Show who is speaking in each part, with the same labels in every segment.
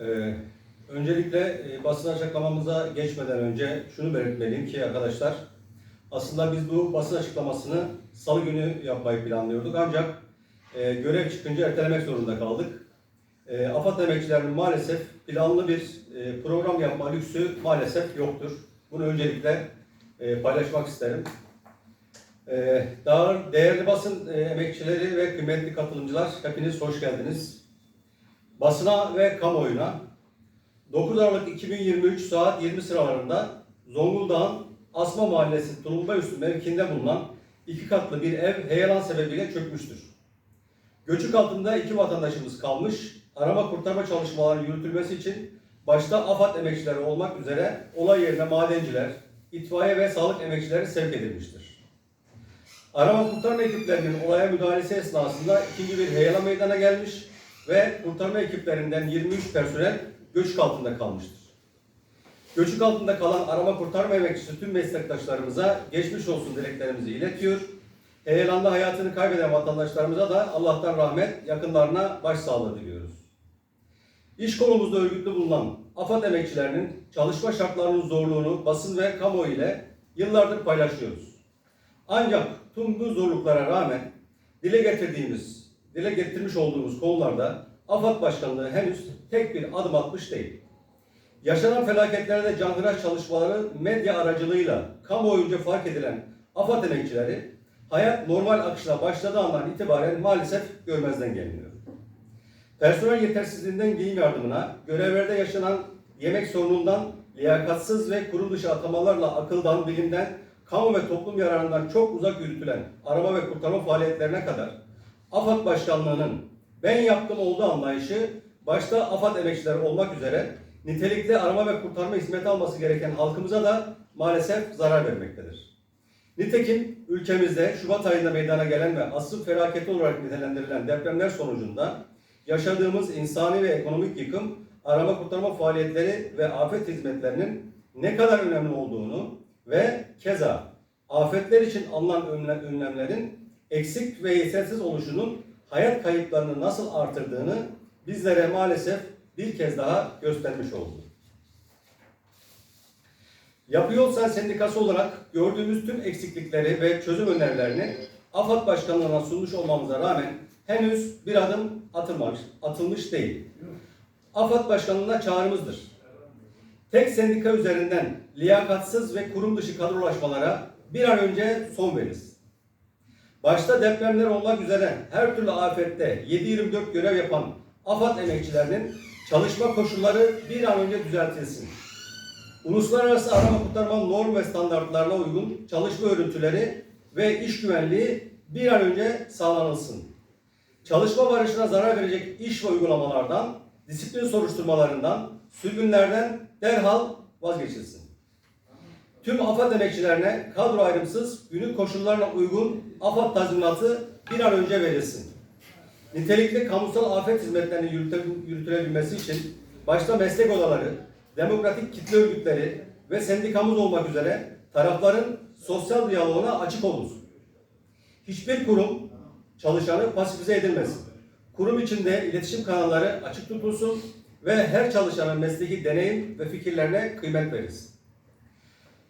Speaker 1: Ee, öncelikle e, basın açıklamamıza geçmeden önce şunu belirtmeliyim ki arkadaşlar aslında biz bu basın açıklamasını salı günü yapmayı planlıyorduk ancak e, görev çıkınca ertelemek zorunda kaldık. E, AFAD emekçilerinin maalesef planlı bir e, program yapma lüksü maalesef yoktur. Bunu öncelikle e, paylaşmak isterim. E, daha değerli basın e, emekçileri ve kıymetli katılımcılar hepiniz hoş geldiniz. Basına ve kamuoyuna 9 Aralık 2023 saat 20 sıralarında Zonguldak'ın Asma Mahallesi Tulumbaüstü mevkiinde bulunan iki katlı bir ev heyelan sebebiyle çökmüştür. Göçük altında iki vatandaşımız kalmış, arama kurtarma çalışmalarının yürütülmesi için başta AFAD emekçileri olmak üzere olay yerine madenciler, itfaiye ve sağlık emekçileri sevk edilmiştir. Arama kurtarma ekiplerinin olaya müdahalesi esnasında ikinci bir heyelan meydana gelmiş ve kurtarma ekiplerinden 23 personel göçük altında kalmıştır. Göçük altında kalan arama kurtarma emekçisi tüm meslektaşlarımıza geçmiş olsun dileklerimizi iletiyor. Heyelanda hayatını kaybeden vatandaşlarımıza da Allah'tan rahmet, yakınlarına başsağlığı diliyoruz. İş kolumuzda örgütlü bulunan AFAD emekçilerinin çalışma şartlarının zorluğunu basın ve kamuoyu ile yıllardır paylaşıyoruz. Ancak tüm bu zorluklara rağmen dile getirdiğimiz, dile getirmiş olduğumuz konularda AFAD Başkanlığı henüz tek bir adım atmış değil. Yaşanan felaketlerde canhıraş çalışmaları medya aracılığıyla kamuoyunca fark edilen AFAD emekçileri hayat normal akışına başladığı andan itibaren maalesef görmezden geliniyor. Personel yetersizliğinden giyim yardımına, görevlerde yaşanan yemek sorunundan, liyakatsız ve kurum dışı atamalarla akıldan, bilimden, kamu ve toplum yararından çok uzak yürütülen arama ve kurtarma faaliyetlerine kadar AFAD Başkanlığı'nın ben yaptım olduğu anlayışı başta AFAD emekçileri olmak üzere nitelikli arama ve kurtarma hizmeti alması gereken halkımıza da maalesef zarar vermektedir. Nitekim ülkemizde Şubat ayında meydana gelen ve asıl felaketi olarak nitelendirilen depremler sonucunda yaşadığımız insani ve ekonomik yıkım, arama kurtarma faaliyetleri ve afet hizmetlerinin ne kadar önemli olduğunu ve keza afetler için alınan önle- önlemlerin eksik ve yetersiz oluşunun hayat kayıplarını nasıl artırdığını bizlere maalesef bir kez daha göstermiş oldu. Yapı Yol Sen Sendikası olarak gördüğümüz tüm eksiklikleri ve çözüm önerilerini AFAD Başkanlığı'na sunmuş olmamıza rağmen henüz bir adım atılmamış, atılmış değil. AFAD Başkanlığı'na çağrımızdır. Tek sendika üzerinden liyakatsız ve kurum dışı kadrolaşmalara bir an önce son verilsin. Başta depremler olmak üzere her türlü afette 7-24 görev yapan AFAD emekçilerinin çalışma koşulları bir an önce düzeltilsin. Uluslararası arama kurtarma norm ve standartlarına uygun çalışma örüntüleri ve iş güvenliği bir an önce sağlanılsın. Çalışma barışına zarar verecek iş ve uygulamalardan, disiplin soruşturmalarından, sürgünlerden derhal vazgeçilsin. Tüm AFAD emekçilerine kadro ayrımsız günlük koşullarına uygun AFAD tazminatı bir an önce verilsin. Nitelikli kamusal afet hizmetlerinin yürüte- yürütülebilmesi için başta meslek odaları, demokratik kitle örgütleri ve sendikamız olmak üzere tarafların sosyal diyaloğuna açık olunsun. Hiçbir kurum çalışanı pasifize edilmesin. Kurum içinde iletişim kanalları açık tutulsun ve her çalışanın mesleki deneyim ve fikirlerine kıymet verilsin.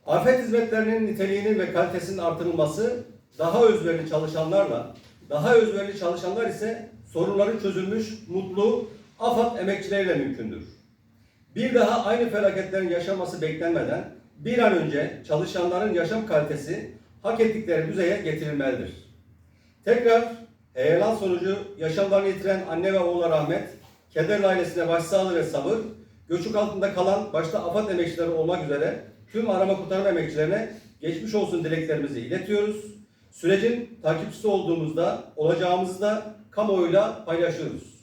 Speaker 1: Afet hizmetlerinin niteliğinin ve kalitesinin artırılması daha özverili çalışanlarla, daha özverili çalışanlar ise sorunları çözülmüş, mutlu, AFAD emekçileriyle mümkündür. Bir daha aynı felaketlerin yaşanması beklenmeden bir an önce çalışanların yaşam kalitesi hak ettikleri düzeye getirilmelidir. Tekrar heyelan sonucu yaşamlarını yitiren anne ve oğula rahmet, keder ailesine başsağlığı ve sabır, göçük altında kalan başta AFAD emekçileri olmak üzere tüm arama kurtarma emekçilerine geçmiş olsun dileklerimizi iletiyoruz. Sürecin takipçisi olduğumuzda olacağımızı da kamuoyuyla paylaşıyoruz.